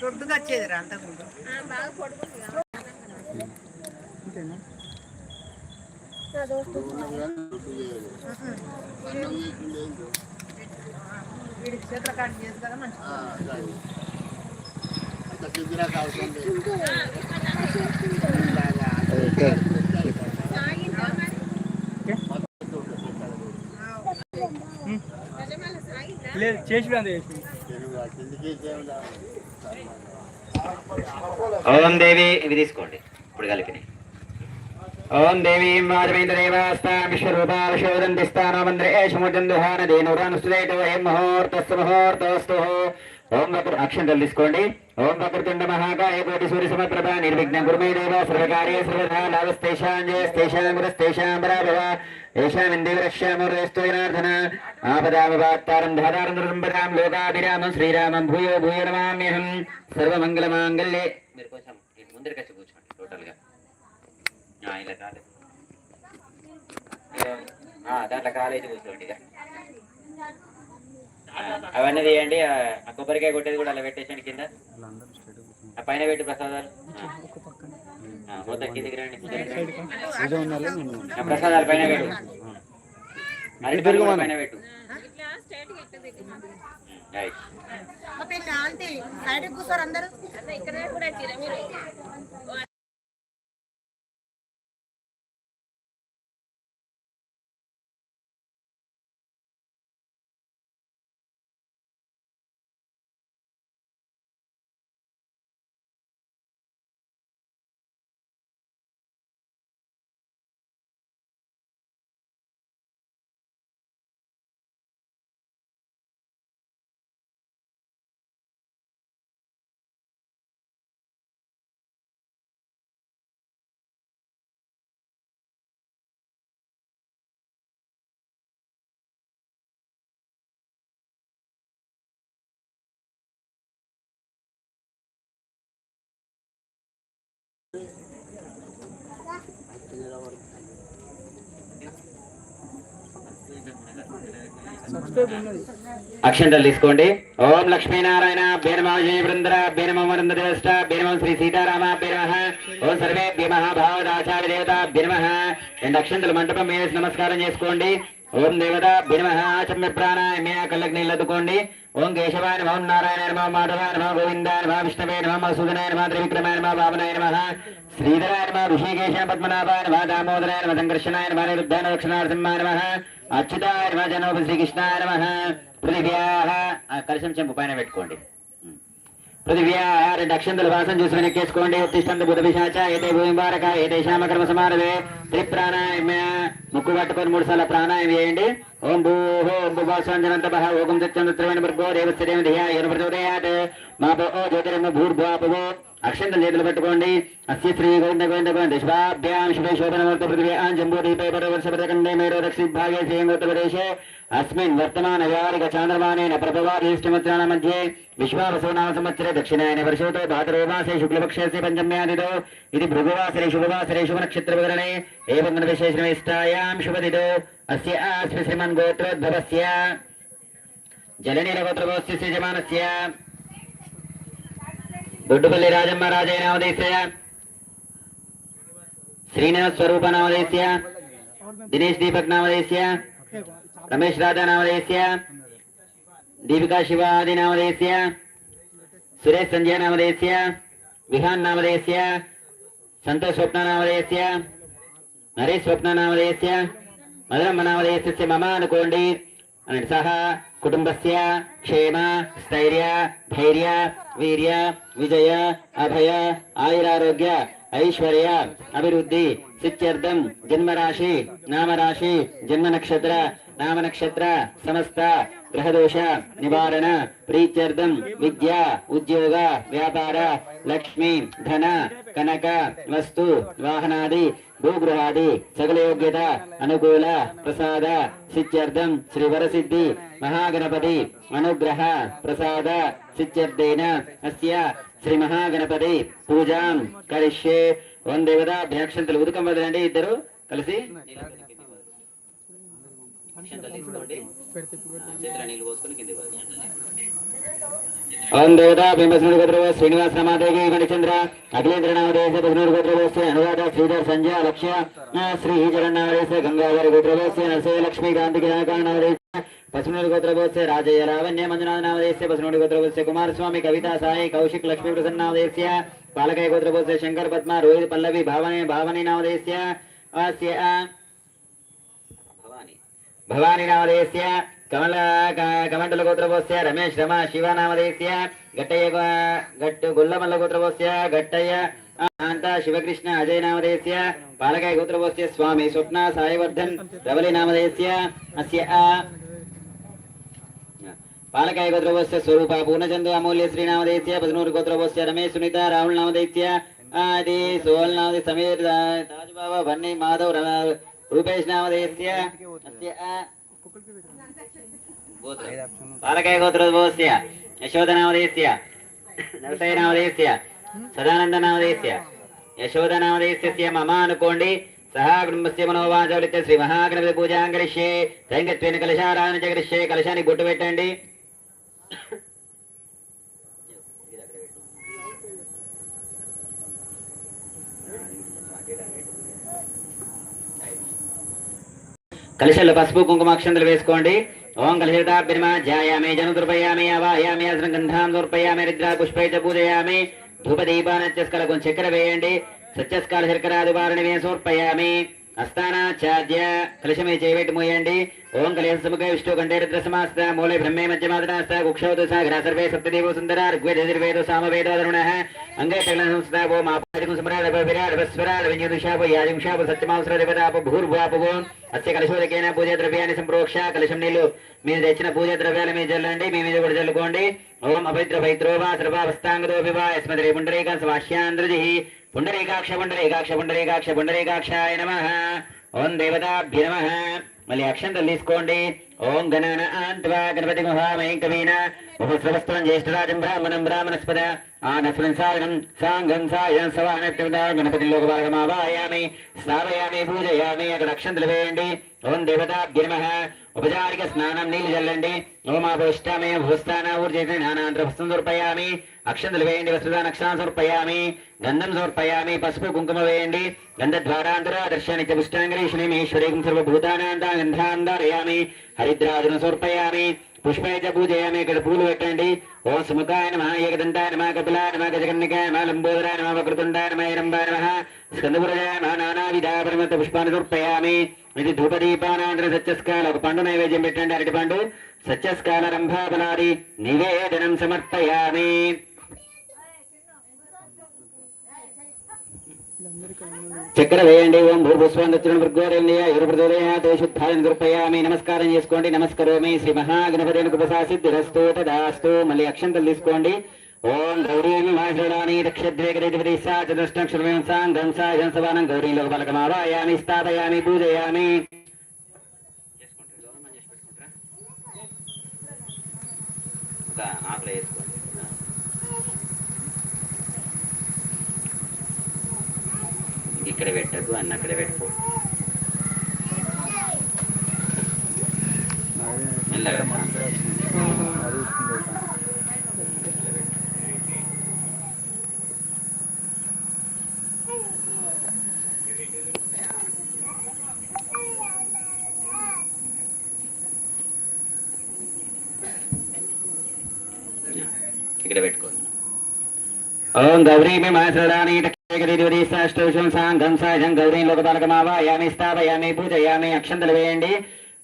దొడ్డుగా వచ్చేది రా అంతకుముందు. అంతేనా వీడికి చేతుల కాడి చేసి కదా మంచిగా లేదు చేసి ఓం దేవి ఇవి తీసుకోండి ఇప్పుడు కలిపినాయి. ఓం దేవీ మాధవేంద్రదేవాస్తాం విశ్వరూపా విశ్వదంతి స్థానమంద్రే సముద్రందుహాన దేనురానుస్తులేటు ఏం ముహూర్తస్సు ముహూర్తస్తు ఓం వక్ర అక్షంతలు తీసుకోండి ఓం వక్రతుండ మహాకాయ కోటి సూర్య సమప్రభ నిర్విఘ్నం గురుమే దేవ సర్వకార్య సర్వదా లాభస్తేషాంజయస్తేషాం ఆపదామవాత్తారం ధాతారం నృతంబరాం లోకాభిరామం శ్రీరామం భూయో భూయో నమామ్యహం సర్వమంగళమాంగళ్యే. మీరు కొంచెం ముందరికి వచ్చి కూర్చోండి టోటల్గా. ఇలా కాలేదు దాంట్లో కాలేజీ కూర్చోండి ఇక. అవన్నీ తీయండి. ఆ కొబ్బరికాయ కొట్టేది కూడా అలా పెట్టేసండి కింద. ఆ పైన పెట్టి ప్రసాదాలు. మొత్తం కిందికి రండి ప్రసాదాలు పైన పెట్టు. అరటి కూడా పైన పెట్టు. అందరూ. సబ్స్క్రైబ్ ఉన్నది అక్షంతలు తీసుకోండి. ఓం లక్ష్మీనారాయణ బీరమ జయ వృంద్ర భీరమ వృంద దేవస్థ శ్రీ సీతారామ భీరమ ఓం సర్వే భీమ భావదాచార్య దేవత భీరమ రెండు అక్షంతలు మంటపం మీద వేసి నమస్కారం చేసుకోండి. ఓం దేవత బీరమ చమ్య ప్రాణాయ మే కళ్ళకి నీళ్ళు అద్దుకోండి ఓం కేశవాయ నమ ఓం నారాయణ నమ మాధవాయ నమ గోవిందాయ నమ విష్ణవే నమ మసూదనాయ నమ త్రివిక్రమాయ నమ భావనాయ నమ శ్రీధరాయ నమ ఋషికేశ పద్మనాభాయ నమ దామోదరాయ నమ సంకర్షణాయ నమ నిరుద్ధాన దక్షిణార్థమాయ నమ అచ్యుతాయ నమ జనోప శ్రీకృష్ణాయ నమ పృథివ్యాహ. ఆ కలశం చెంపు పైన పెట్టుకోండి. పృథివ్యాహ రెండు వాసం చూసి వెనక్కేసుకోండి. ఉత్తిష్టంత బుధ పిశాచ ఏతే భూమి బారక ఏతే శ్యామకర్మ సమానవే త్రిప్రాణాయమ ముక్కు పట్టుకొని మూడు సార్లు ప్రాణాయం చేయండి. ఓం భూహో ఓం భూభాస్వాంజనంత బహ ఓం సత్యం త్రివేణి భర్గో దేవస్థిరేమి ధియా ఏను ప్రచోదయాత్. మా భో జ్యోతిరమ భూర్భువాపవో. అక్షంత చేతులు పట్టుకోండి. అస్య శ్రీ గోవింద గోవింద గోవింద శుభాభ్యాం శుభే శోభనమూర్త పృథివీ ఆం జంబూదీపే పరవర్షపదకండే మేరో దక్షిణభాగే శ్రీయంగోత్తరదేశే అస్మిన్ వర్తమాన వ్యవహారిక చాంద్రమానేన ప్రభవాదిష్టమిత్రాణ మధ్యే. విశ్వావసో నామ సంవత్సరే దక్షిణాయన వర్షోతో భాద్రవమాసే శుక్లపక్షస్య పంచమ్యాదిదో. ఇది భృగువాసరే శుభవాసరే శుభనక్షత్ర వివరణే ఏవం విశేషణమిష్టాయాం శుభదిదో. అస్య ఆస్మి శ్రీమన్ గోత్రోద్భవస్య. జలనీలగోత్రభవస్య శ్రీజమానస్య. దొడ్డుపల్లి రాజమ్మ రాజయ్య నామదేశ్య శ్రీనివాస్ స్వరూప నామదేశ్య దినేష్ దీపక్ నామదేశ్య రమేష్ రాధా నామదేశ్య దీపికా శివ ఆది నామదేశ్య సురేష్ సంజయ నామదేశ్య విహాన్ నామదేశ్య సంతోష్ స్వప్న నామదేశ్య నరేష్ స్వప్న నామదేశ్య మధురమ్మ నామదేశస్య మమ అనుకోండి. అనండి సహా కుటుంబస్య క్షేమ స్థైర్య ధైర్య వీర్య విజయ అభయ ఆయురారోగ్య ఐశ్వర్య అభివృద్ధి సిత్యర్థం జన్మరాశి నామరాశి జన్మ నక్షత్ర నామ నక్షత్ర సమస్త గ్రహదోష నివారణ ప్రీత్యర్థం విద్య ఉద్యోగ వ్యాపార లక్ష్మి ధన కనక వస్తు వాహనాది భూగృహాది సకల యోగ్యత అనుకూల ప్రసాద సిత్యర్థం శ్రీ వరసిద్ధి మహాగణపతి అనుగ్రహ ప్రసాద సిత్యర్థేన అస్య శ్రీ మహాగణపతి పూజాం కరిష్యే. ఓం దేవత అభ్యాక్షంతలు ఉదకం వదలండి ఇద్దరు కలిసి. నీళ్ళు పోసుకొని కింద ఓం దేవత బింబస్నుడు గోత్రవ శ్రీనివాస రమాదేవి మణిచంద్ర అఖిలేంద్ర నామదేశ బస్నుడు గోత్రవస్య అనురాధ శ్రీధర్ సంజయ లక్ష్య శ్రీ శ్రీ నామదేశ గంగాధర గోత్రవస్య నరసే లక్ష్మీ కాంతి నామదేశ పసునుడు గోత్రవస్య రాజయ్య లావణ్య మంజునాథ నామదేశ పసునుడు గోత్రవస్య కుమారస్వామి కవితా సాయి కౌశిక్ లక్ష్మీ ప్రసన్న నామదేశ పాలకయ గోత్రవస్య శంకర్ పద్మ రోహిత్ పల్లవి భావనే భావని నామదేశ భవాని భవాని ಕಮಲ ಕಮಂಡಲ ಗೋತ್ರಭೋಸ್ಯ ರಮೇಶ್ ರಮ ಶಿವನಾಮದೇಸ್ಯ ಘಟ್ಟಯ್ಯ ಘಟ್ಟು ಗುಲ್ಲಮಲ್ಲ ಗೋತ್ರಭೋಸ್ಯ ಘಟ್ಟಯ್ಯ ಅಂತ ಶಿವಕೃಷ್ಣ ಅಜಯ ನಾಮಧೇಯಸ್ಯ ಬಾಲಕಾಯ ಗೋತ್ರಭೋಸ್ಯ ಸ್ವಾಮಿ ಸ್ವಪ್ನ ಸಾಯವರ್ಧನ್ ರವಲಿ ನಾಮಧೇಯಸ್ಯ ಅಸ್ಯ ಆ ಬಾಲಕಾಯ ಗೋತ್ರಭೋಸ್ಯ ಸ್ವರೂಪ ಪೂರ್ಣಚಂದು ಅಮೂಲ್ಯ ಶ್ರೀನಾಮಧೇಯಸ್ಯ ಬದನೂರು ಗೋತ್ರಭೋಸ್ಯ ರಮೇಶ್ ಸುನೀತಾ ರಾಹುಲ್ ನಾಮಧೇಯಸ್ಯ ಆದಿ ಸೋಲ್ ನಾಮಧಿ ಸಮೀರ್ ತಾಜುಬಾಬಾ ಬನ್ನಿ ಮಾಧವ್ ರೂಪೇಶ್ ನಾಮಧೇಯಸ್ಯ ಅಸ್ಯ ಆ పాలకాయ గోత్రోద్భవస్య యశోదనామదేశ్య నరసయనామదేశ్య సదానందనామదేశ్య యశోదనామదేశ్య మమ అనుకోండి సహా కుటుంబస్య మనోవాచవలిత్య శ్రీ మహాగణపతి పూజాం కరిష్యే తైంగత్వేన కలశారాధన చ కరిష్యే కలశానికి బొట్టు పెట్టండి. కలశల్లో పసుపు కుంకుమ అక్షంతలు వేసుకోండి. ఓం కలశతాభ్యర్మ ధ్యాయామి జను దృపయామి అవాయామి అసనం గంధాం దూర్పయామి రుద్రా పుష్పై చ పూజయామి ధూప దీపానత్యస్కల చక్కెర వేయండి సత్యస్కాల శర్కరాదుపారణ వే సమర్పయామి. అస్థానాచార్య కలశమే చేయబెట్టి మోయండి ఓం కలశ సముఖ విష్ణు కంఠే రుద్ర సమాస్త మూలే బ్రహ్మే మధ్యమాదనాస్త కుక్షౌదు సాగర సర్వే సప్తదేవో సుందర ఋగ్వేద యజుర్వేదో సామవేదో అరుణ అంగే కలన సంస్థ ఓం ఆపాదికం స్మరాడ విరాడ విస్వరాడ వింజుషాప యాదింషాప సత్యమాంసర దేవతాప భూర్భాపవో అస్య కలశోదకైనా పూజా ద్రవ్యాన్ని సంప్రోక్ష కలశం నీళ్ళు మీరు తెచ్చిన పూజ ద్రవ్యాల మీద చల్లండి మీ మీద కూడా చల్లుకోండి ఓం అపవిత్ర పవిత్రో వా సర్వావస్థాంగదో రే యస్మద్రే పుండరీక స్వాశ్యాంధ్రజి పుండరీకాక్ష పుండరీకాక్ష పుండరీకాక్ష పుండరీకాక్షాయ నమ. ఓం దేవతాభ్య నమ. మళ్ళీ అక్షంతలు తీసుకోండి. ఓం గణన ఆంత్వా గణపతి మహామయం కవీన ఉపస్రవస్త్రం జ్యేష్ఠరాజం బ్రాహ్మణం బ్రాహ్మణస్పద ఆనస్మిన్ సాగనం సాంగం సాయం సవానప్యమదా గణపతి లోకపాలకమావాయామి స్థాపయామి పూజయామి అక్కడ అక్షంతలు వేయండి. ఓం దేవతాభ్య నమ. ఉపచారిక స్నానం నీళ్ళు చల్లండి ఓమాపోష్టామే భూస్థాన ఊర్జేత జ్ఞానాంతర వస్త్రం అక్షంతలు వేయండి వస్త్రదాన అక్షాన్ని సమర్పయామి గంధం సమర్పయామి పసుపు కుంకుమ వేయండి గంధద్వారాంతర దర్శనిత్య పుష్టాంగరీషుణిం ఈశ్వరీం సర్వభూతానాంతా గంధాంధారయామి హరిద్రాదును సమర్పయామి పుష్పేత పూజయామి ఇక్కడ పూలు పెట్టండి. ఓ సుముఖాయ నమ ఏకదంతాయ నమ కపిలాయ నమ గజకన్నికాయ నమ లంబోదరాయ నమ వక్రతుండాయ నమ హిరంబాయ నమ స్కందపురజాయ నమ నానావిధ పరిమత పుష్పాన్ని సమర్పయామి. ఇది ధూపదీపానాంతర సత్యస్కాల ఒక పండు నైవేద్యం పెట్టండి అరటి పండు. సత్యస్కాల రంభాబలాది నివేదనం సమర్పయామి. చక్కెర వేయండి ఓం భూర్భుస్వాంధ్రుణ మృగోరేణ్య ఇరుప్రదోదయాతో శుద్ధాలను కృపయామి నమస్కారం చేసుకోండి. నమస్కరోమి. శ్రీ మహాగణపతి కృపసాసిద్ధిరస్తు తదాస్తు. మళ్ళీ అక్షంతలు తీసుకోండి. ఓం గౌరీ మాషడాని రక్షద్వేగరేధిపతి సా చతుష్టక్షరం సాంగం సాయం సవానం గౌరీ లోకపలకమావాయామి. స్థాపయామి. పూజయామి. ఆకులు ఇక్కడ పెట్టకు అన్న అక్కడ పెట్టుకో మెల్లగా. ఇక్కడ పెట్టుకోండి ఓం గౌరీ మే మాసరాణి సాష్టోషం సాంఘం సాయం గౌరీ లోకపాలకమావాయామి స్థాపయామి పూజయామి అక్షంతలు వేయండి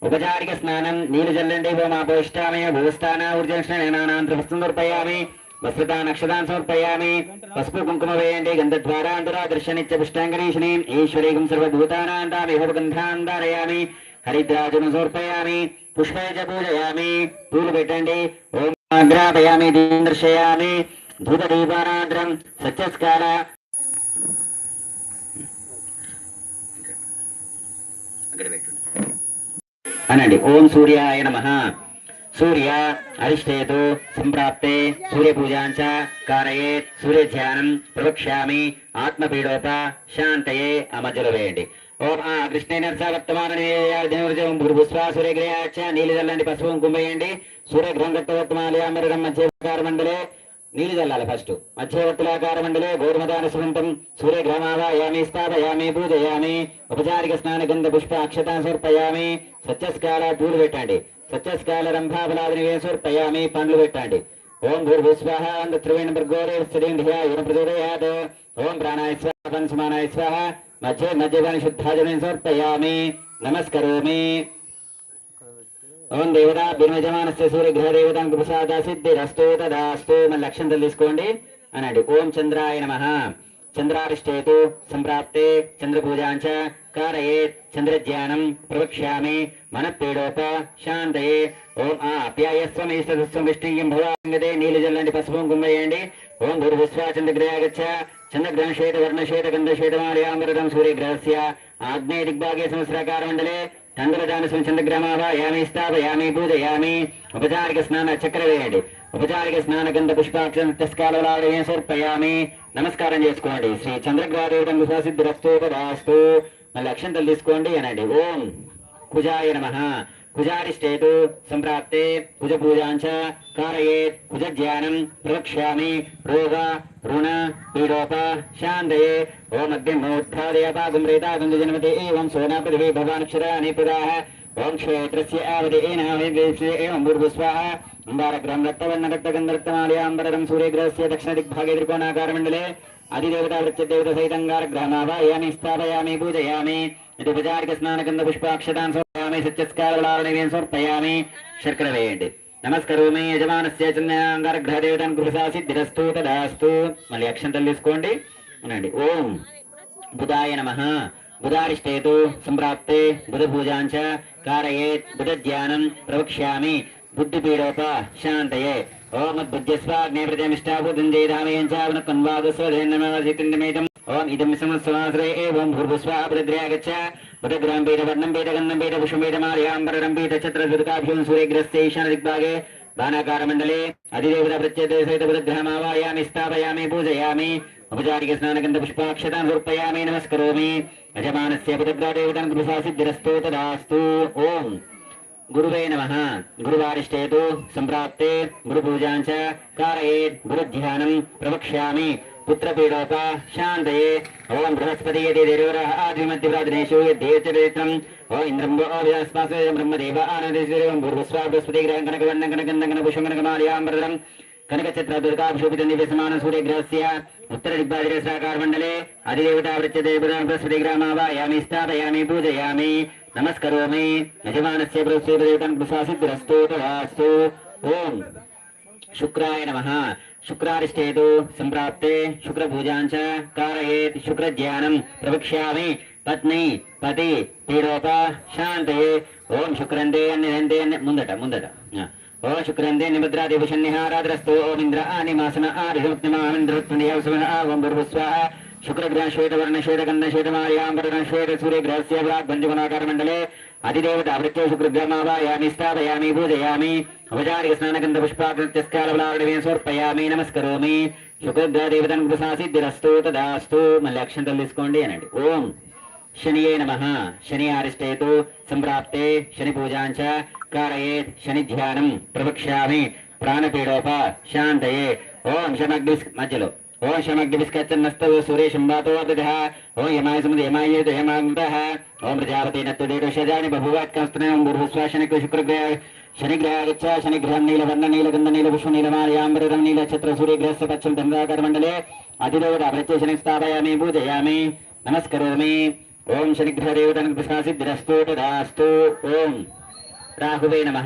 ఉపచారిక స్నానం నీరు చల్లండి ఓం ఆపోష్టామే భూస్థాన ఊర్జనాంతరం సమర్పయామి వస్త్రతా నక్షతాన్ సమర్పయామి పసుపు కుంకుమ వేయండి గంధద్వారాంతరా దర్శనిత్య పుష్టాంగరీషిణి ఈశ్వరీకం సర్వభూతానాంతామి ధారయామి హరిద్రాజును సమర్పయామి పుష్పే పూజయామి పూలు పెట్టండి ఓం ఆగ్రాపయామి దీని దర్శయామి ధూపదీపానాంతరం సత్యస్కార అక్కడ అనండి. ఓం సూర్యాయ నమ. సూర్య అరిష్టేతు సంప్రాప్తే సూర్యపూజాంచ కారయేత్ సూర్యధ్యానం ప్రవక్ష్యామి ఆత్మపీడోప శాంతయే అమజలు వేయండి ఓం ఆ కృష్ణేనర్స వర్తమానం భూర్భుస్వా సూర్యగ్రయాచ నీలి చల్లండి పసుపు కుంభయండి. వేయండి సూర్యగ్రహం కట్టవర్తమాలయామరం మధ్యకార మండలే నీళ్ళు చల్లాలి ఫస్ట్ మధ్యవర్తులాకార మండలే గోధుమదాన సుమంతం సూర్య సూర్యగ్రహమావాయామి స్థాపయామి పూజయామి ఉపచారిక స్నాన గంధ పుష్ప అక్షతా సమర్పయామి సత్యస్కాల పూలు పెట్టండి. సత్యస్కాల రంభాఫలాదిని సమర్పయామి పండ్లు పెట్టండి. ఓం భూర్భుస్వాహ త్రివేణ భర్గోరే స్థిరేంద్రియ యున ప్రచోదయాత్. ఓం ప్రాణాయ స్వాహ పంచమానాయ స్వాహ మధ్య మధ్యగాని శుద్ధాజనం సమర్పయామి నమస్కరోమి. ఓం దేవతా బిర్మజమానస్య సూర్యగ్రహ దేవతాం ప్రసాద సిద్ధిరస్తు తదాస్తు మన లక్ష్యం తీసుకోండి అనండి ఓం చంద్రాయ నమ. చంద్రారిష్టేతు సంప్రాప్తే చంద్రపూజాంచ కారయేత్ చంద్రజ్ఞానం ప్రవక్ష్యామి మనపీడోప శాంతయే. ఓం ఆ అప్యాయస్వం ఈశ్వరస్వం విష్ణుయం భవాంగదే నీళ్ళు జల్లండి పసుపు కుంభయండి ఓం గురువిశ్వా చంద్రగ్రహగచ్చ చంద్రగ్రహం శ్వేత వర్ణ శ్వేత గంధ సూర్యగ్రహస్య. ఆగ్నేయ దిగ్భాగే సంవత్సరాకార మండలే చంద్రదానసం చంద్రగ్రహమావాయామి స్థాపయామి పూజయామి. ఉపచారిక స్నాన చక్ర ఉపచారిక స్నాన గంధ పుష్పాక్షస్కాలే సమర్పయామి. నమస్కారం చేసుకోండి. శ్రీ చంద్రగ్రహదేవతం సుసిద్ధిరస్తు పదాస్తు మళ్ళీ అక్షంతలు తీసుకోండి అనండి. ఓం కుజాయ నమ. కుజారిష్టేతు సంప్రాప్తే. కుజ పూజాంచ కారయేత్. కుజ జ్ఞానం ప్రవక్ష్యామి. రోగ రుణ పీడోప శాంతయే ఓం అగ్నిమోత్థాదయపాగం రేతాగం జనమతే ఏవం సోనా పృథివీ భవానక్షరాని పురాः ఓం క్షేత్రస్య ఆవదే ఏనావేద్యస్య ఏవం భూర్భుస్వాహ అంబారగ్రహం రక్తవర్ణ రక్తగంధరక్తమాలయాంబరం సూర్యగ్రహస్య దక్షిణ దిగ్భాగే త్రికోణాకారమండలే అధిదేవతా వృత్యదేవత సహితంగారగ్రహమావాయామి స్థాపయామి పూజయామి ఇది ఉపచారిక స్నానగంధ పుష్పాక్షతాన్ సమర్పయామి సత్యస్కారవలారణీయం సమర్పయామి శర్కర వేయండి నమస్కరోమి యజమానస్య చంద్రాంగారగ్రహదేవతాన్ గృహసా సిద్ధిరస్తు తదాస్తు. మళ్ళీ అక్షంతలు తీసుకోండి అనండి. ఓం బుధాయ నమ. బుధారిష్టేతు సంప్రాప్తే బుధ పూజాంచ కారయేత్ బుధ ధ్యానం ప్రవక్ష్యామి. బుద్ధిపీడోప శాంతయే. ఓం అద్భుజ్యస్వాగ్నే ప్రజమిష్టాబుద్ధం జయధామయం ఓం ఇదం సంవత్సరాశ్రయ ఏవం భూర్భుస్వాపద్రయాగచ్చ. బుధగ్రహం పీఠ వర్ణం పీఠ గంధం పీఠ పుష్పం పీఠ దిగ్భాగే బాణాకార మండలే అధిదేవత ప్రత్యేక సహిత బుధగ్రహమావాయామి స్థాపయామి పూజయామి ఉపచారిక స్నానగంధ పుష్పాక్షతాన్ సమర్పయామి నమస్కరోమి యజమానస్య బుధగ్రహదేవతాన్ గృహసా సిద్ధిరస్తో తదాస్తు ఓం గురువే నమ గురువారిష్టేతు సంప్రాప్తే గురుపూజాంచ కారయేత్ గురుధ్యానం ప్రవక్ష్యామి పుత్రపీడోప శాంతయే ఓం బృహస్పతి देवरः దేవరః ఆదిమధ్యప్రాదినేషు యద్దేచరిత్రం ఓ ఇంద్రం ఓ విదస్మాసే బ్రహ్మదేవ ఆనందేశ్వరం భూర్భస్వా బృహస్పతి గ్రహం కనకవర్ణం కనకందం కనపుషం కనకమాలయాంబరం దుర్గాభిషోపిత నివేశమాన సూర్యగ్రహస్య ఉత్తర దిగ్బాదిరేశ్వరాకార మండలే అధిదేవతా వృత్యదేవత బృహస్పతి గ్రామావాయామి స్థాపయామి పూజయామి నమస్కరోమి యజమానస్య బృహస్పతిదేవతాన్ కృషాసిద్ధిరస్తు తదాస్తు ఓం శుక్రాయ నమః శుక్రారిష్టేతు సంప్రాప్తే శుక్రపూజాంచ కారయేత్ శుక్రజ్ఞానం ప్రవక్ష్యామి పత్ని పతి పీడోప శాంతయే ఓం శుక్రందే అన్నిదంతే అన్ని ముందట ముందట ఓ శుక్రందే నిమద్రాదిభూషణ్యహారాద్రస్తు ఓం ఇంద్ర ఆనిమాసన ఆ ఓం భూర్భుస్వాహ శుక్రగ్రహ శ్వేతవర్ణ శ్వేతగంధ శ్వేతమార్యాంబరణ శ్వేత సూర్యగ్రహస్య ప్రాగ్భంజగుణాకార మండలే అధిదేవత వృత్య శుక్రగ్రహమావాయామి స్థాపయామి పూజయామి అవచారిక స్నానగంధ పుష్పాకృత్యస్కాలవలారణమే సమర్పయామి నమస్కరోమి శుక్రగ్రహ దేవతన్ కృషాసిద్ధిరస్తు తదాస్తు మళ్ళీ అక్షంతలు తీసుకోండి అనండి ఓం శనియే నమ శని ఆరిష్టేతు సంప్రాప్తే శని పూజాంచ కారయేత్ శని ధ్యానం ప్రవక్ష్యామి ప్రాణపీడోప శాంతయే ఓం శమగ్ని మధ్యలో ఓం శమగ్ని విస్కచ్చన్నస్తవు సురేశం వాతో అభిధ ఓం యమాయ సముద యమాయేత యమాంతః ఓం ప్రజాపతి నత్తుదేటు షజాని బభువాత్కస్తనం బుర్హుస్వా శనికు శుక్రగ్రహ శనిగ్రహాగచ్చ శనిగ్రహం నీలవర్ణ నీలగంధ నీలపుష్ప నీలమాలయాంబరం నీలఛత్ర సూర్యగ్రహస్య పశ్చిమ చంద్రాకర మండలే అతిదేవత ప్రత్యయ శని స్థాపయామి పూజయామి నమస్కరోమి ఓం శనిగ్రహదేవతన్ ప్రసాసిద్ధిరస్తు తదాస్తు ఓం రాహువే నమ.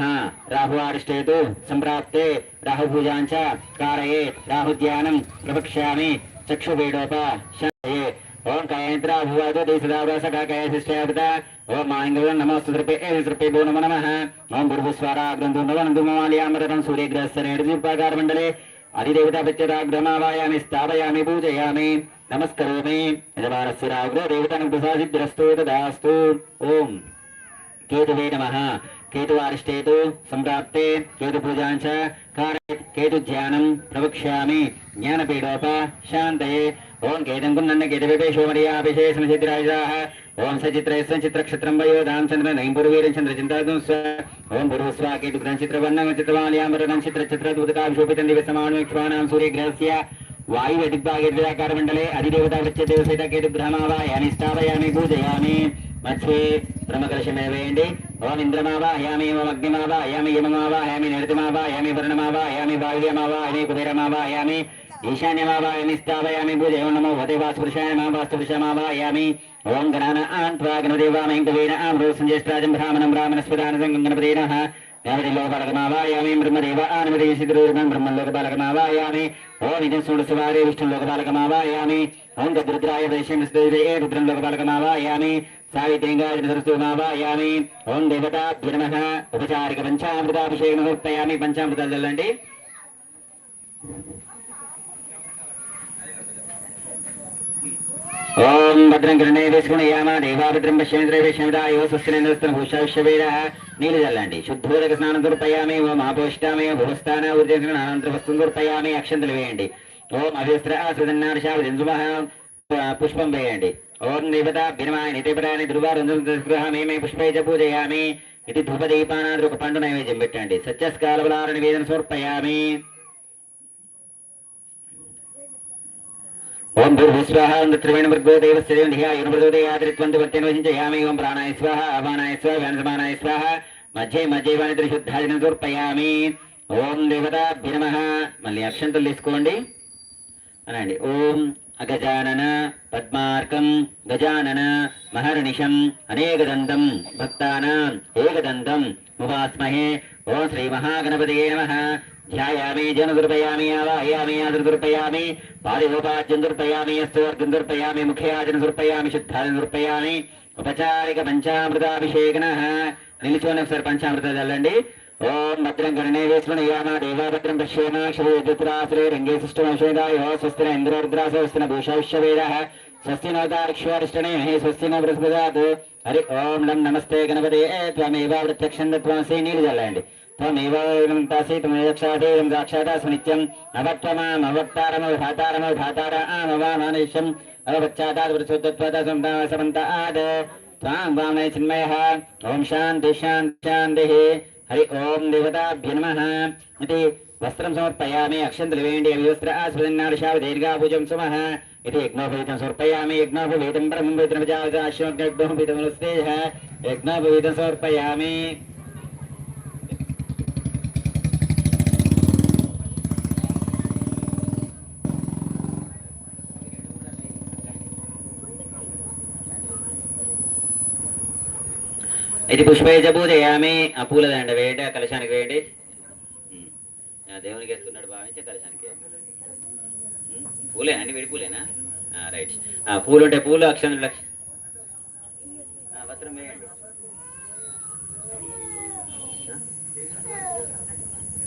రాహువారిష్టేతు సంప్రాప్తే రాహుపూజాంచ కారయే రాహుధ్యానం ప్రవక్ష్యామి చక్షువేడోప శాయే ఓం కాయేంద్ర భువాదో దేశదావసకాయ శిష్టావత. ఓం మాంగళం నమస్తు సృపే సృపే నమ నమ. ఓం గురుభుస్వారా గ్రంథు నవనందుమాలయామరం సూర్యగ్రహస్య మండలే. అధిదేవతా స్థాపయామి పూజయామి నమస్కరోమి. యజమానస్య రాగ్రో దేవతాను ప్రసాదిద్రస్తు తదాస్తు. ఓం. కేతువే నమ. కేతువారిష్టేతు సంప్రాప్తే కేతు పూజాంచ కేతు ధ్యానం ప్రవక్ష్యామి జ్ఞానపీడోప శాంతయే ఓం కేతం కున్నన్న కేతవిపేషో మర్యాభిషేషణ సిద్ధిరాజాః ఓం సచిత్రయస్వ చిత్రక్షత్రం వయోధాం చంద్ర నైంపురవీరం చంద్ర చింతాదం స్వ ఓం పురుస్వ కేతు గ్రహ చిత్రవర్ణం చిత్రవాల్యామరణం చిత్ర చిత్ర దూతకాభిషోపితం దివసమానుక్ష్మాణం సూర్యగ్రహస్య వాయువ దిగ్భాగే ద్విరాకార మండలే అధిదేవత వృత్య దేవసేత కేతు గ్రహమావాయామి స్థాపయామి పూజయామి మధ్యే బ్రహ్మకలశమేవేయండి ఓం ఇంద్రమావా ఇంద్రమావాయామి ఓం అగ్నిమావాయామి బాల్యమావా నృతిమావాయామి వర్ణమావాయామి వాయువ్యమావాయామి ఈశాన్యమావా ఈశాన్యమావాయామి స్థావయామి భూదేవం నమో భతే వాస్తుపురుషాయ మా వాస్తుపురుషమావాయామి ఓం గణాన ఆన్త్వా గణదేవామయం కవీన ఆమ్రో సంజ్యేష్టాజం బ్రాహ్మణం బ్రాహ్మణస్పదాన సంగం గణపతేనః లోకపాలకమావాయామి బ్రహ్మదేవ ఆనమదేశిద్రూర్గం బ్రహ్మలోకపాలకమావాయామి ఓం ఇదం సూడసువారే విష్ణులోకపాలకమావాయామి ఓం గద్రుద్రాయ దేశం విష్ణుదే రుద్రం లోకపాలకమావాయామి సావిత్రింగాజనసరస్వమావాయామి ఓం దేవతాభ్య నమః. ఉపచారిక పంచామృతాభిషేకం సమర్పయామి పంచామృతాలు చల్లండి ఓం భద్రం గృహే వేసుకునయామ. దేవాభద్రం పశ్యేంద్ర వేషమిదాయో. స్వస్తినేంద్రస్తన భూషా విశ్వవేద నీళ్ళు చల్లండి శుద్ధోదక స్నానం దుర్పయామి ఓం ఆపోష్టామి. భూస్థాన ఊర్జానంతర వస్తుం దుర్పయామి అక్షంతలు వేయండి. ఓం అభిస్త్ర ఆశ్రితన్నార్షావజంజుమః పుష్పం వేయండి. ఓం దేవత భినమాయ నితిపరాని ధృవారుగృహమేమే పుష్పై చ పూజయామి ఇది ధూపదీపానాది ఒక పండు నైవేద్యం పెట్టండి. సత్యస్కాలబలార నివేదన సమర్పయామి. ఓం భూర్భుస్వాహ త్రివేణ మృగో దేవస్య దేవధియా యునమృగోదయాద్రిత్వంతు ఓం ప్రాణాయ స్వాహ అవానాయ స్వాహ వ్యానసమానాయ స్వాహ మధ్యే మధ్యే వాణి శుద్ధాదిన సమర్పయామి. ఓం దేవత భినమ మళ్ళీ అక్షంతలు తీసుకోండి. అనండి. ఓం అగజానన పద్మార్కం గజానన మహర్నిషం అనేకదంతం భక్తానాం ఏకదంతం ముపాస్మహే ఓం శ్రీ మహాగణపతయే నమ ధ్యాయామి జనదుర్పయామి ఆవాహయామి ఆదుర్దుర్పయామి పారిగోపాద్యం దుర్పయామి అస్తవర్గం దుర్పయామి ముఖ్యాజన దుర్పయామి శుద్ధాజన దుర్పయామి ఉపచారిక పంచామృతాభిషేకన నిలిచోని ఒకసారి పంచామృత చల్లండి ఓం భద్రం గణనే వేస్మణయామ దేవాభద్రం పశ్యేమ క్షరేద్రాశ్రే రంగే సృష్టమశేదాయ స్వస్తిన ఇంద్రోర్ద్రాస స్వస్తిన భూషా స్వస్తి నోదారిక్ష్వారిష్టనే స్వస్తి నో బృహస్పదాత్. హరి ఓం లం నమస్తే గణపతి త్వమేవ ప్రత్యక్షం త్వమసి నీళ్ళు చల్లండి త్వమేవ తాసి త్వమేక్షాదేవం సాక్షాదాసు నిత్యం. అవక్తమాం అవక్తారమవధాతారమ ధాతార ఆమవామానిష్యం అవచ్చాదాత్ వృత్సోత్తత్వదసంత ఆద త్వాం వామనే చిన్మయః ఓం శాంతి శాంతి శాంతి. హరి ఓం దేవతాభ్య నమ ఇది వస్త్రం సమర్పయామి అక్షంతులు వేయండి అవివస్త్ర ఆస్పదన్నారుషావ దీర్ఘాభుజం సుమః ఇది యజ్ఞోపవీతం సమర్పయామి యజ్ఞోపవీతం బ్రహ్మ పవిత్రమజాశ్వగ్నోపవీతం యజ్ఞోపవీతం సమర్పయామి ఇది పుష్పేజ పూజయామి ఆ పూల దండ వేయండి ఆ కలశానికి వేయండి. దేవునికి వేస్తున్నాడు భావించి కలశానికి పూలే ఉమ్. పూలేనా అండి? విడి పూలేనా? రైట్. ఆ, పూలు ఉంటే పూలు అక్షంతులు లక్ష వస్త్రం వేయండి.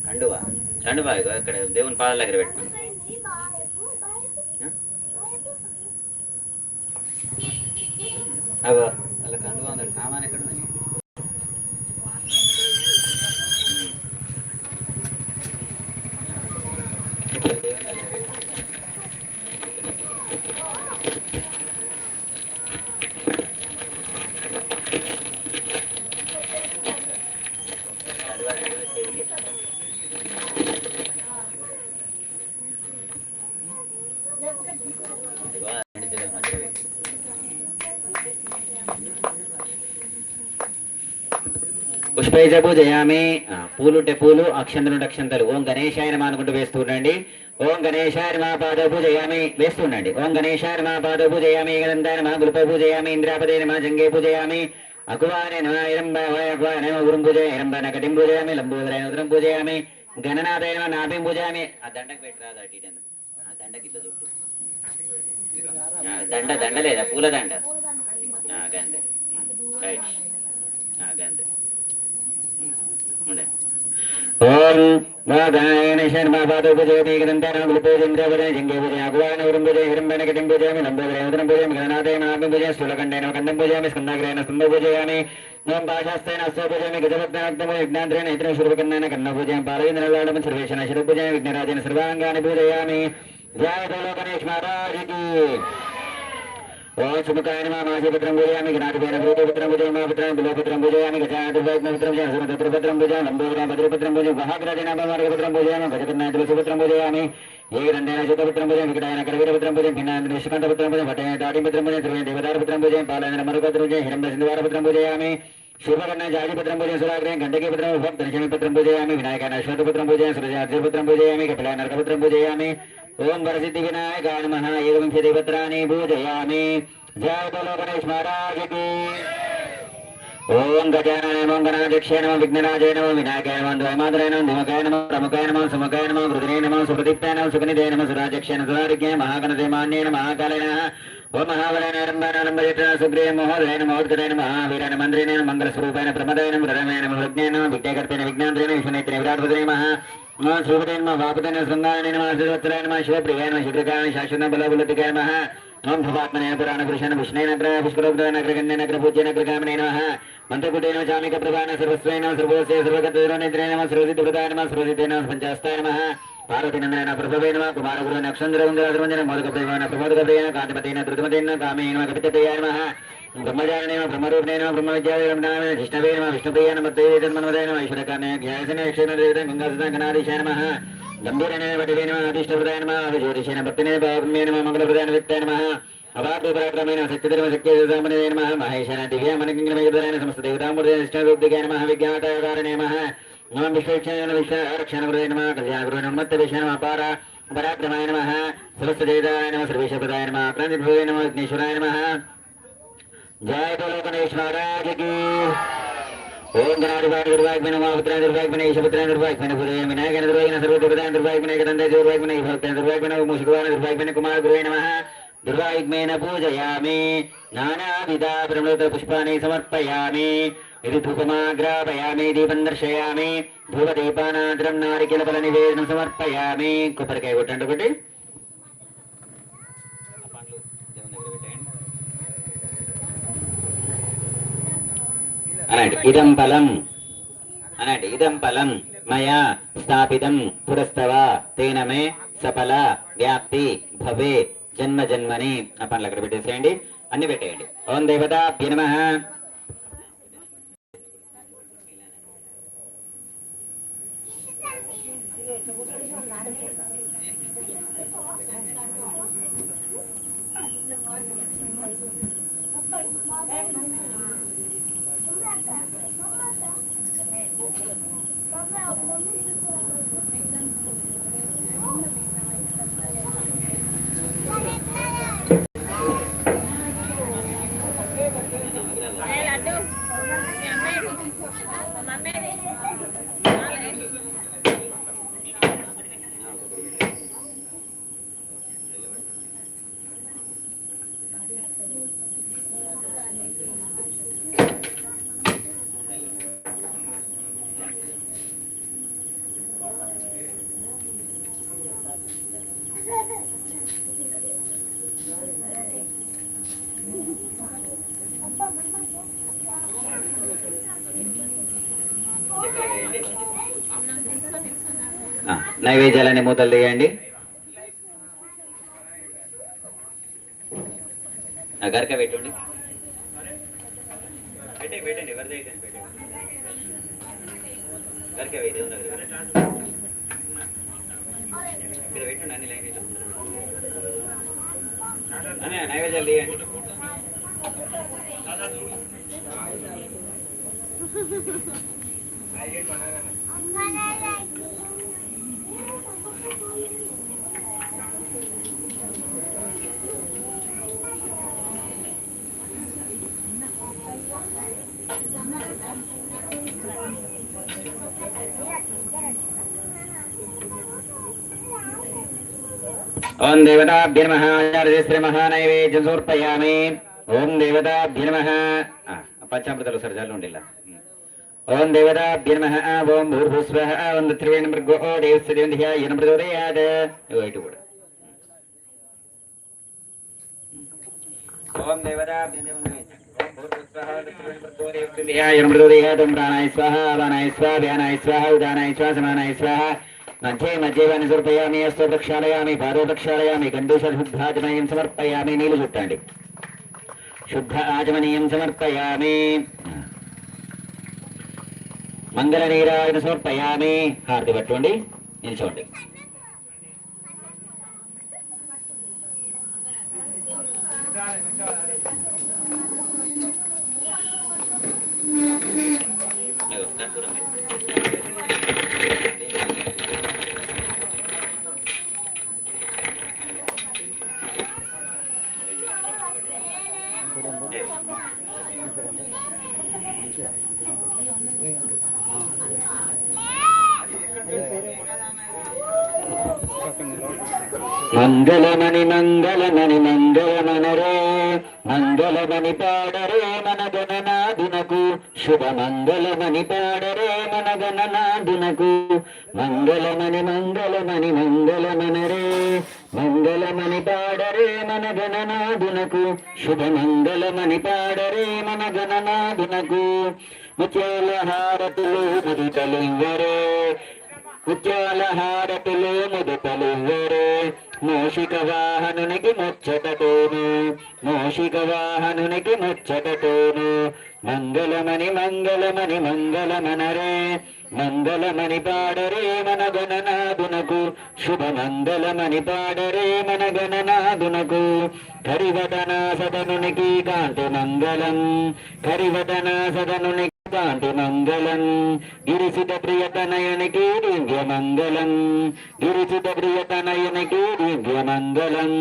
కండువా? కండువా ఇక్కడ దేవుని పాదాల దగ్గర పెట్టుకోండి అగో అలా కండువా ఉంది సామాన్ ఎక్కడ Thank you. పుష్పైజపు జయామి పూజయామి పూలుంటే పూలు అక్షంతలుంటే అక్షంతలు. ఓం గణేశాయ నమ అనుకుంటూ వేస్తూ ఉండండి. ఓం గణేశాయ మా పాదపు జయామి వేస్తూ ఉండండి. ఓం గణేశాయ మా పాదపు జయామి గణంతాయ నమ గురుప జయామి ఇంద్రాపదే నమ జంగే పూజయామి అకువానే నమ ఇరంబాయ అకువానే నమ గురుం పూజ ఇరంబాన నకటిం పూజయామి లంబోదరాయ ఉదరం పూజయామి గణనాథాయ నమ నాభిం పూజయామి. ఆ దండకు పెట్టరాదు అటు ఇటు? ఆ దండకి ఇట్లా చుట్టూ. దండ దండ లేదా? పూల దండ గంధ. రైట్. గంధ. గంతే ఉండే ఓం వాదాయన శర్మ పాదోపజయతి గ్రంథాన గురుపూజం దేవదే జింగే పూజ అగువాన ఉరం పూజ హిరంబన కటిం పూజయామి నంబోదరే ఉదరం పూజయామి గణనాథే మహాత్మ పూజ స్థూలకండేన కండం పూజయామి స్కందాగ్రేణ స్కంద పూజయామి ఓం పాశాస్తేన అస్తో పూజయామి గజభక్తానక్తమో యజ్ఞాంత్రేణ ఇతర శుభకన్నాన కన్న పూజయామి పాలవేంద్రలాడమ సర్వేశన శిర పూజయామి విఘ్నరాజేన సర్వాంగాని నమ మాసిపుత్రం పూజయామి గణాధిపేన భూతపుత్రం పూజయామి పుత్రం బిలోపుత్రం పూజయామి గజాధిపత్రం పూజయామి సుమతత్రపుత్రం పూజయామి లంబోదరం భద్రపుత్రం పూజ మహాగ్రజనాభమార్గపుత్రం పూజయామి గజకర్ణాయ సుపుత్రం పూజయామి ఏకదండేన శుద్ధపుత్రం పూజయామి వికటాయన కరవీరపుత్రం పూజయం భిన్నాంధ్ర విశ్వకాంతపుత్రం పూజయం భట్టేన దాటిపుత్రం పూజయం త్రివేణ దేవదారపుత్రం పూజయం పాలన మరుపత్రం పూజయం హిరంబ సింధువారపుత్రం పూజయామి శుభకర్ణ జాజిపుత్రం పూజయం సురాగ్రహం గండకీపుత్రం ఉపక్తనిశమిపుత్రం పూజయామి వినాయకాయ అశ్వతపుత్రం పూజయం సృజార్జపుత్రం పూజయామి కపిలా నరకపుత్రం పూజయామి ఓం వరసిద్ధి వినాయకాయ నమః ఏకవింశతి పత్రాన్ని పూజయామి. జయ బలో గణేష్ మహారాజ్కి ఓం గజానన నమో గణాధ్యక్షే నమ విఘ్నరాజే నమ వినాయకాయ నమ ద్వైమాతరాయ నమ ధిమకాయ నమ ప్రముఖాయ నమ సుముఖాయ నమ హృదయ నమ సుప్రదీప్తాయ నమ సుఖనిధే నమ సురాధ్యక్షే నమ సురారిజ్ఞే మహాగణదేమాన్యే నమ మహాకాలయ ఓం మహాబలైన సుగ్రీయ మహోదయ మహోద్గతైన మహావీరాయ మంత్రిణ మంగళస్వరూపాయన ప్రమదాయన హృదయమైన మృజ్ఞాన విద్యాకర్తైన విజ్ఞాంత్రైన విశ్వనేత్ర విరాట్పదయ మహా నమ శ్రీపతైన నమ వాపతైన శృంగారణ నమ శ్రీవత్సరాయ నమ శివప్రియాయ నమ శుక్రకాయ శాశ్వత బలబులతికాయ మహా ఓం భవాత్మనే పురాణ పురుషాన విష్ణేనగ్ర పుష్కరోగ్రనగ్ర గణ్యనగ్ర పూజ్యనగ్ర కామనే నమః మంత్రకుటేన చామిక ప్రధాన సర్వస్వైన సర్వోస్య సర్వగతేన నిద్రే నమ సర్వసిద్ధి ప్రదాయ నమ సర్వసిద్ధే నమ పంచాస్తాయ నమ పార్వతీనందన ప్రభవే నమ కుమార గురు నక్షంద్ర గుందర ద్రవంజన మోదక ప్రేమ ప్రమోదక ప్రేమ కాంతిపతేన ధృతమతేన కామే నమ కపితేయ నమః బ్రహ్మచారణేమ నమ బ్రహ్మరూపిణే బ్రహ్మ విద్యాయ విష్ణవే నమ విష్ణుప్రియ నమ దేవే నమ ఈశ్వరకామే జ్ఞాసన యక్షణ దేవతే గంగాసన గణాధీశాయ నమః గంభీరనే వటివే నమ అధిష్ఠప్రదాయ నమ అభిజ్యోతిషేణ భక్తినే భావమే నమ మంగళప్రదాయ విత్తాయ నమ అవాప్రపరాక్రమేణ సత్యధర్మ శక్తిమనే నమ మహేశ్వర దివ్య మనకింగ్రమేకధరాయణ సమస్త దేవతామూర్తి నిష్ఠారూప్తికాయ నమ విజ్ఞాతాకారణే నమ నమ విశ్వేక్షణ విశ్వరక్షణ గురువే నమ కళ్యాణ గురువే నమ విషయ నమ అపార పరాక్రమాయ నమ సమస్త జయదాయ నమ సర్వేశ్వరదాయ నమ ప్రాంతిభూయ నమ విఘ్నేశ్వరాయ నమ జయ బలో గణేష్ మహారాజ్ की ఓం గణాధిపాటి దుర్వాగ్మిన మాపుత్ర దుర్వాగ్మిన ఈశపుత్ర దుర్వాగ్మిన పురేయ వినాయకన దుర్వాగ్న సర్వదుర్గదాన దుర్వాగ్మిన ఏకదండ దుర్వాగ్మిన భక్త దుర్వాగ్మిన మూషికవాన దుర్వాగ్మిన కుమార గురువే నమః దుర్వాగ్మేన పూజయామి నానావిధ ప్రమృత పుష్పాన్ని సమర్పయామి ఇది ధూపమాగ్రాపయామి దీపం దర్శయామి ధూపదీపానాద్రం నారికెల ఫల నివేదనం సమర్పయామి కొబ్బరికాయ కొట్టండి ఒకటి. అన్నాడు. ఇదం బలం అన్నాడు. ఇదం బలం మయా స్థాపితం. పురస్తవ. తేన మే సఫల. వ్యాప్తి. భవే. జన్మ జన్మని. ఆ పనులు అక్కడ పెట్టేసేయండి. అన్ని పెట్టేయండి. ఓం దేవత నమ. నైవేద్యాలని నైవేద్యాలన్నీ మూతలు తీయండి ఆ, గరక పెట్టండి పెట్టండి, పెట్టండి, ఎవరిది అయితే అది పెట్టండి. గరక వేయి, దేవుని దగ్గర పెట్టండి. ఇక్కడ పెట్టండి అన్ని లైన్ అనే నైవేద్యాలు తీయండి ఓం దేవతాభ్య నమ ఆచార్యశ్రీ మహానైవేద్యం సమర్పయామి ఓం దేవతాభ్య నమ పంచామృతాలు సరే చాలు ఉండిలా ఓం దేవతాభ్య నమ ఓం భూర్భుస్వ ఓం త్రివేణ మృగో దేవస్య దేవధ్యా ఈయన ప్రచోదయాత్ ఇగో ఇటు కూడా ఓం దేవతాభ్య నమ ప్రాణాయ స్వాహ వానాయ స్వాహ వ్యానాయ స్వాహ ఉదానాయ స్వాహ సమానాయ స్వాహ मध्ये मध्ये వాని సమర్పయామి అస్తో ప్రక్షాళయామి పాదో ప్రక్షాళయామి కండూష శుద్ధాజమనీయం సమర్పయామి నీళ్ళు చుట్టండి శుద్ధ ఆజమనీయం సమర్పయామి మంగళ నీరాజన సమర్పయామి హారతి పట్టుకోండి నిల్చోండి మంగళమణి మంగళమణి మంగళమనరే మంగళమణి పాడరే మన గణనాదునకు శుభ మంగళమణి పాడరే మన గణనాదునకు మంగళమణి మంగళమణి మంగళమనరే మంగళమణి పాడరే మన గణనాదునకు శుభ మంగళమణి పాడరే మన గణనాదునకు ముచేల హారతులు ముదితలింగరే ఉజ్వల హారతులు ముదుతలువ్వరు మూషిక వాహనునికి ముచ్చటతోను మూషిక వాహనునికి ముచ్చటతోను. మంగళమణి మంగళమణి మంగళమనరే మంగళమణి పాడరే మన గణనాథునకు. శుభ మంగళమణి పాడరే మన గణనాథునకు. కరివదన సదనునికి కాంతి మంగళం కరివదన సదనునికి కాంతి మంగళం గిరిసిత ప్రియతనయునికి దివ్య మంగళం గిరిసిత ప్రియతనయునికి దివ్య మంగళం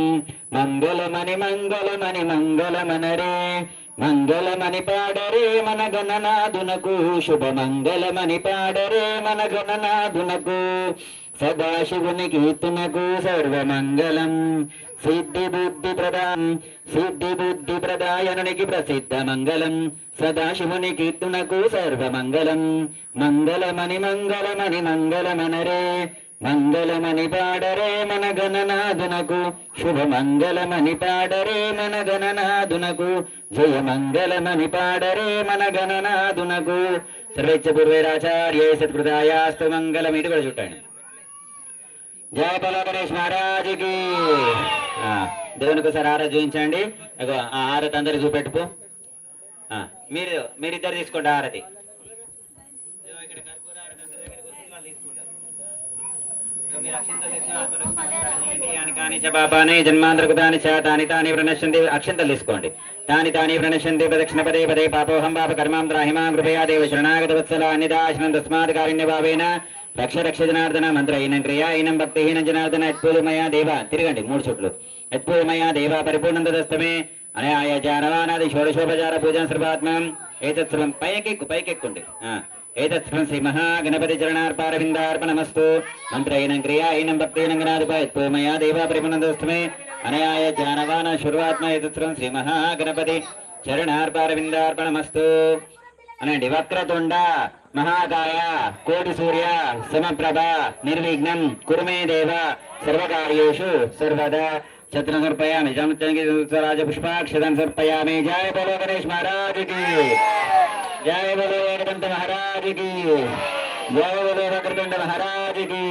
మంగళమని మంగళమని మంగళమనరే. మంగళమని పాడరే మన గణనాథునకు. శుభ మంగళమని పాడరే మన గణనాథునకు. సదాశివుని కీర్తనకు సర్వమంగళం. సిద్ధి బుద్ధి ప్రదాం సిద్ధి బుద్ధి ప్రదాయనునికి ప్రసిద్ధ మంగళం. సదాశివుని కీర్తనకు సర్వమంగళం. మంగళమని మంగళమని మంగళమనరే. మంగళమని పాడరే మన గణనాథునకు శుభమంగళమని పాడరే మన గణనాథునకు జయ మంగళమని పాడరే మన గణనాథునకు సర్వేచ్చ పూర్వేరాచార్యే సత్కృతాయాస్తు మంగళం ఇటు కూడా చుట్టండి జయ బల గణేష్ మహారాజుకి దేవునికి ఒకసారి ఆరతి చూపించండి ఆ ఆరతి అందరికి చూపెట్టుకో. మీరు మీరిద్దరు తీసుకోండి ఆరతి. పాపాని జన్మాంధ్రకృతాని చ తాని తాని ప్రణశ్యంతి అక్షంతలు తీసుకోండి. తాని తాని ప్రణశ్యంతి ప్రదక్షిణ పదే పదే పాపోహం పాప కర్మాం త్రాహిమాం కృపయా దేవ శరణాగత వత్సల అన్యదాశనం తస్మాత్ కారుణ్య భావేన రక్ష రక్ష జనార్దన మంత్ర అయినం ఈనం అయినం భక్తిహీనం జనార్దన యత్పూలమయ దేవ. తిరగండి మూడు చుట్లు. యత్పూలమయ దేవ పరిపూర్ణందస్తమే అనయాయ జానవానాది షోడశోపచార పూజా సర్వాత్మం ఏతత్సవం పైకెక్కు పైకెక్కుండి. ఏతత్సవం శ్రీ మహాగణపతి చరణార్పారవిందార్పణమస్తు. మంత్రైనం క్రియాయినం భక్తైనం గణాధిపయత్వమయా దేవా పరిపూర్ణదస్తమే అనయాయ జానవాన శుర్వాత్మ ఏతత్సవం శ్రీ మహాగణపతి చరణార్పారవిందార్పణమస్తు. అనండి వక్రతుండ. మహాకాయ కోటి సూర్య సమప్రభ నిర్విఘ్నం కురుమే దేవ సర్వకార్యేషు సర్వదా छत्र समर्पयामि राज पुष्पाक्षतम समर्पयामि जय बोलो गणेश महाराज की जय बोलो वेदवंत महाराज की जय बोलो वक्रतुंड महाराज की